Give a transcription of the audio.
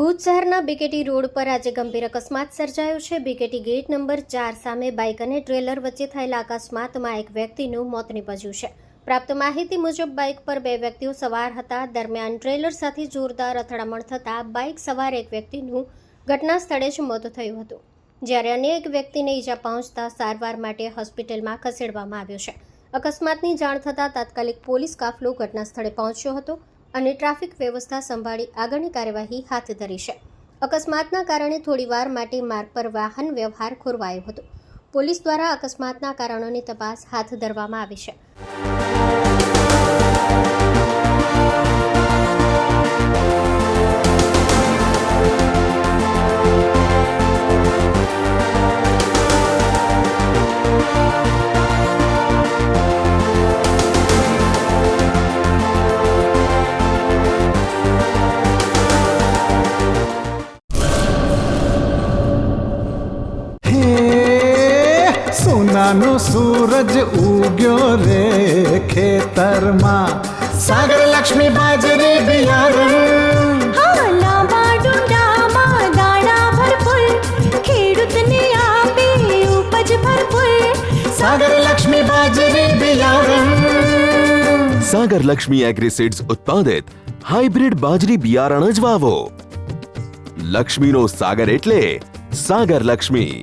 ભુજ શહેરના BKT road પર આજે ગંભીર અકસ્માત સર્જાયો છે. બીકેટી ગેટ નંબર ચાર સામે બાઇક અને ટ્રેલર વચ્ચે થયેલા અકસ્માતમાં એક વ્યક્તિનું મોત નિપજ્યું છે. પ્રાપ્ત માહિતી મુજબ, બાઇક પર બે વ્યક્તિઓ સવાર હતા. દરમિયાન ટ્રેલર સાથે જોરદાર અથડામણ થતાં બાઇક સવાર એક વ્યક્તિનું ઘટના સ્થળે જ મોત થયું હતું. જ્યારે અન્ય એક વ્યક્તિને ઈજા પહોંચતા સારવાર માટે હોસ્પિટલમાં ખસેડવામાં આવ્યો છે. અકસ્માતની જાણ થતાં તાત્કાલિક પોલીસ કાફલો ઘટના સ્થળે પહોંચ્યો હતો. અને ટ્રાફિક વ્યવસ્થા સંભાળી આગળની કાર્યવાહી હાથ ધરી છે. અકસ્માતના કારણે થોડીવાર માટે માર્ગ પર વાહન વ્યવહાર ખોરવાયો હતો. પોલીસ દ્વારા અકસ્માતના કારણોની તપાસ હાથ ધરવામાં આવી છે. હે સોનાનો સૂરજ ઉગ્યો રે ખેતરમાં. સાગર લક્ષ્મી બાજરી બિયારણ. સાગર લક્ષ્મી બાજરી બિયારણ. સાગર લક્ષ્મી એગ્રીસીડ્સ ઉત્પાદિત. હાઇબ્રિડ બાજરી બિયારણ જ વાવો. લક્ષ્મીનો સાગર એટલે સાગર લક્ષ્મી.